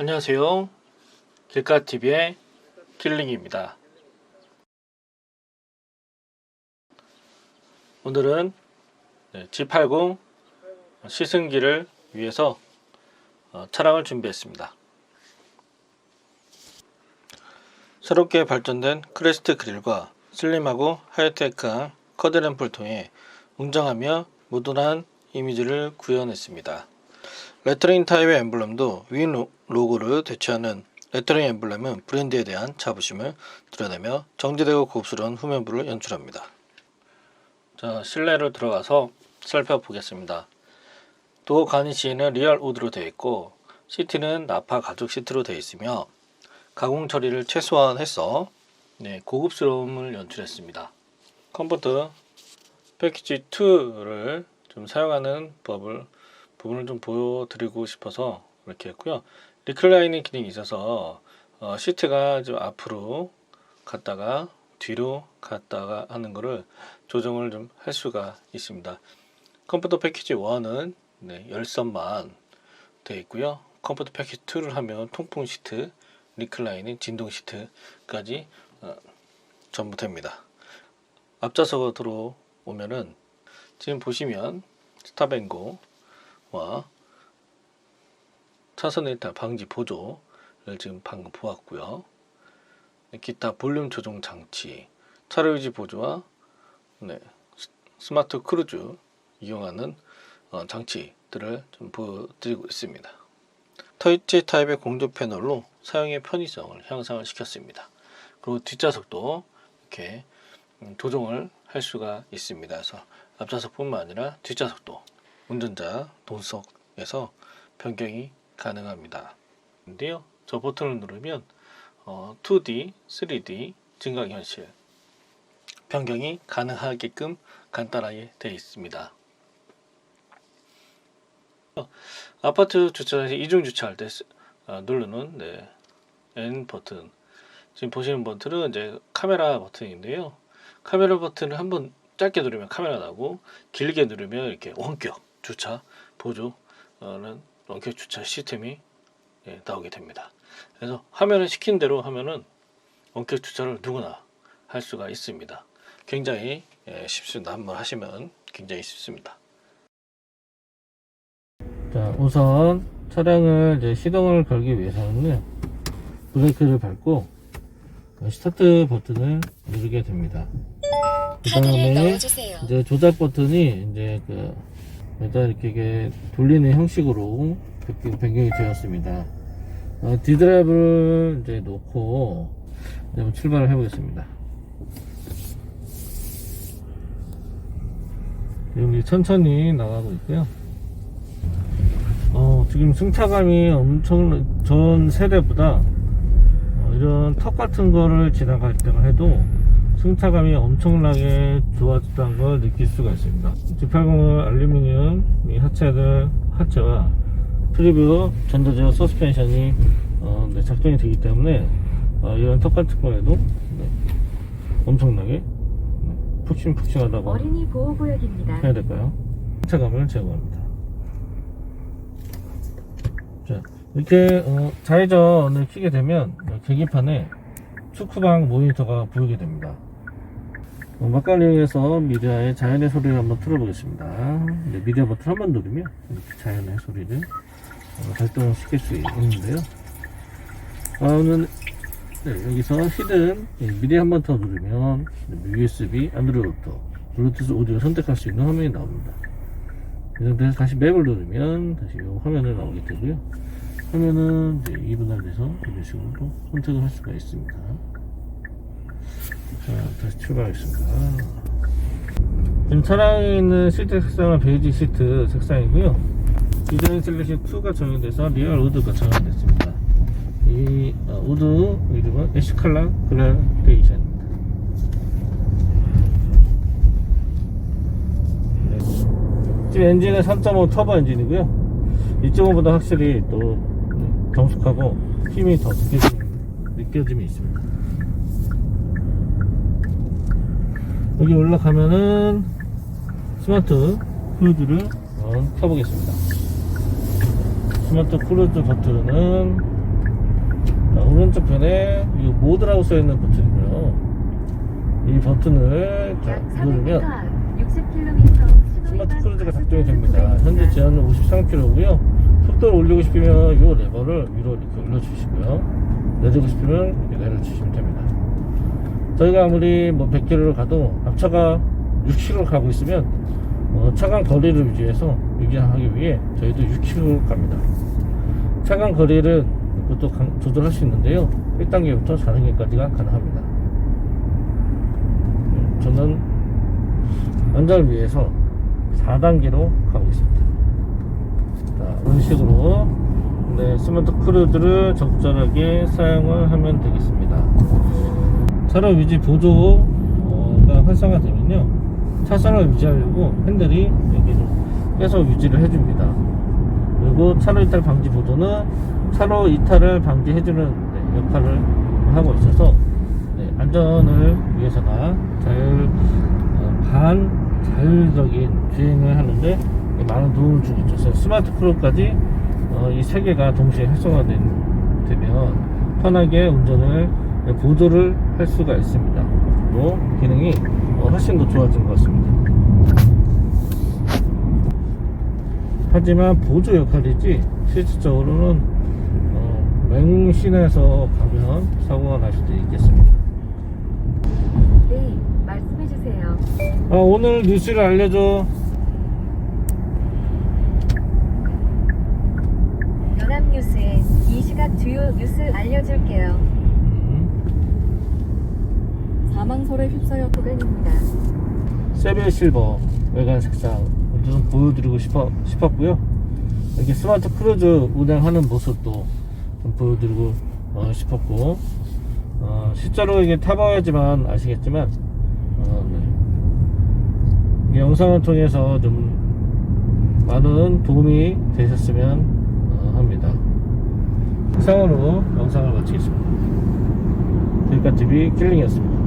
안녕하세요. 길가TV의 킬링입니다. 오늘은 네, G80 시승기를 위해서 어, 차량을 준비했습니다. 새롭게 발전된 크레스트 그릴과 슬림하고 하이테크한 커드램프를 통해 웅장하며 모던한 이미지를 구현했습니다. 레터링 타입의 엠블럼도 윈 로- 로고를 대체하는 레터링 엠블럼은 브랜드에 대한 자부심을 드러내며 정제되고 고급스러운 후면부를 연출합니다. 자, 실내로 들어가서 살펴보겠습니다. 도어 가니시는 리얼 우드로 되어 있고 시트는 나파 가죽 시트로 되어 있으며 가공 처리를 최소화해서 네, 고급스러움을 연출했습니다. 컴포트 패키지 2를 좀 사용하는 법을 부분을 좀 보여드리고 싶어서 이렇게 했고요. 리클라이닝 기능이 있어서 어, 시트가 좀 앞으로 갔다가 뒤로 갔다가 하는 거를 조정을 좀 할 수가 있습니다. 컴포터 패키지 1은 네, 열선만 되어 있고요. 컴포터 패키지 2를 하면 통풍 시트, 리클라이닝, 진동 시트까지 어, 전부 됩니다. 앞좌석으로 들어오면은 지금 보시면 스탑앤고 와 차선 일탈 방지 보조를 지금 방금 보았고요. 기타 볼륨 조정 장치, 차로 유지 보조와 네, 스- 스마트 크루즈 이용하는 어, 장치들을 좀 보여드리고 있습니다. 터치 타입의 공조 패널로 사용의 편의성을 향상을 시켰습니다. 그리고 뒷좌석도 이렇게 음, 조정을 할 수가 있습니다. 그래서 앞좌석뿐만 아니라 뒷좌석도 운전자 동석에서 변경이 가능합니다. 근데요, 저 버튼을 누르면 어, 2D, 3D 증강현실 변경이 가능하게끔 간단하게 되어 있습니다. 어, 아파트 주차장에서 이중 주차할 때 쓰- 아, 누르는 네, N 버튼 지금 보시는 버튼은 이제 카메라 버튼인데요. 카메라 버튼을 한번 짧게 누르면 카메라 나고 길게 누르면 이렇게 원격 주차 보조는 원격 주차 시스템이 예, 나오게 됩니다. 그래서 화면을 시킨 대로 하면은 원격 주차를 누구나 할 수가 있습니다. 굉장히 예, 쉽습니다. 한번 하시면 굉장히 쉽습니다. 자, 우선 차량을 이제 시동을 걸기 위해서는 브레이크를 밟고 스타트 버튼을 누르게 됩니다. 그 다음에. 이제 조작 버튼이 이제 그 일단 이렇게 돌리는 형식으로 변경- 변경이 되었습니다. 어, 디드라이브를 이제 놓고 이제 한번 출발을 해 보겠습니다. 지금 이제 천천히 나가고 있고요. 어, 지금 승차감이 엄청 전 세대보다 어, 이런 턱 같은 거를 지나갈 때만 해도 승차감이 엄청나게 좋아졌다는 걸 느낄 수가 있습니다. G80은 알루미늄 이 하체들 하체와 프리뷰 전자제어 서스펜션이 어, 네, 작동이 되기 때문에 어, 이런 턱 같은 거에도 네, 엄청나게 네, 푹신푹신하다고 어린이 보호 구역입니다. 해야 될까요? 승차감을 제거합니다. 자, 이렇게 어, 좌회전을 키게 되면 어, 계기판에 축구방 모니터가 보이게 됩니다. 어, 막걸리에서 미디어의 자연의 소리를 한번 틀어보겠습니다. 네, 미디어 버튼 한번 누르면 이렇게 자연의 소리를 어, 발동을 시킬 수 있는데요. 아, 오늘 네, 여기서 히든 예, 미디어 한 번 더 누르면 네, USB, 안드로이드 블루투스 오디오 선택할 수 있는 화면이 나옵니다. 이 상태에서 다시 맵을 누르면 다시 이 화면을 나오게 되고요. 화면은 이제 이분할돼서 이런 식으로 또 선택을 할 수가 있습니다. 자, 다시 출발하겠습니다. 지금 차량에 있는 시트 색상은 베이지 시트 색상이고요. 디자인 슬래시 2가 적용돼서 리얼 우드가 적용됐습니다. 이 어, 우드 이름은 에시칼라 그라데이션입니다. 네. 지금 엔진은 3.5 터보 엔진이고요. 2.5보다 확실히 또 네, 정숙하고 힘이 더 느껴짐, 느껴짐이 있습니다. 여기 올라가면은 스마트 크루즈를 한번 켜보겠습니다. 스마트 크루즈 버튼은 자, 오른쪽 편에 이 모드라고 써있는 버튼이고요. 이 버튼을 누르면 300m, 60km 스마트 크루즈가 작동이 됩니다. 현재 제한은 53km고요. 속도를 올리고 싶으면 이 레버를 위로 이렇게 올려주시고요. 내리고 싶으면 이렇게 내려주시면 됩니다. 저희가 아무리 뭐 100km를 가도 앞차가 60km 가고 있으면 어, 차간 거리를 유지해서 유지하기 위해 저희도 6km 갑니다. 차간 거리를 그것도 강- 조절할 수 있는데요. 1단계부터 4단계까지가 가능합니다. 네, 저는 안전을 위해서 4단계로 가고 있습니다. 자, 이런 식으로 네, 스마트 크루즈를 적절하게 사용을 하면 되겠습니다. 차로 유지 보조가 활성화되면요. 차선을 유지하려고 핸들이 여기를 계속 유지를 해줍니다. 그리고 차로 이탈 방지 보조는 차로 이탈을 방지해주는 네, 역할을 하고 있어서 네, 안전을 위해서나 자율 어, 반자율적인 주행을 하는데 많은 도움을 주고. 그래서 스마트 크루까지 어, 이세 개가 동시에 활성화되면 편하게 운전을 네, 보조를 할 수가 있습니다. 또 기능이 어, 훨씬 더 좋아진 것 같습니다. 하지만 보조 역할이지 실질적으로는 어, 맹신해서 가면 사고가 날 수도 있겠습니다. 네, 말씀해 주세요. 아, 오늘 뉴스를 알려줘. 연합뉴스의 이 시각 주요 뉴스 알려줄게요. 음, 사망설에 휩싸여 도변입니다. 세베 실버 외관 색상 먼저 좀 보여드리고 싶어, 싶었고요. 이렇게 스마트 크루즈 운행하는 모습도 좀 보여드리고 어, 싶었고 어, 실제로 이게 타봐야지만 아시겠지만 어, 네. 이 영상을 통해서 좀 많은 도움이 되셨으면 어, 합니다. 이상으로 영상을 마치겠습니다. 길가TV 킬링이었습니다.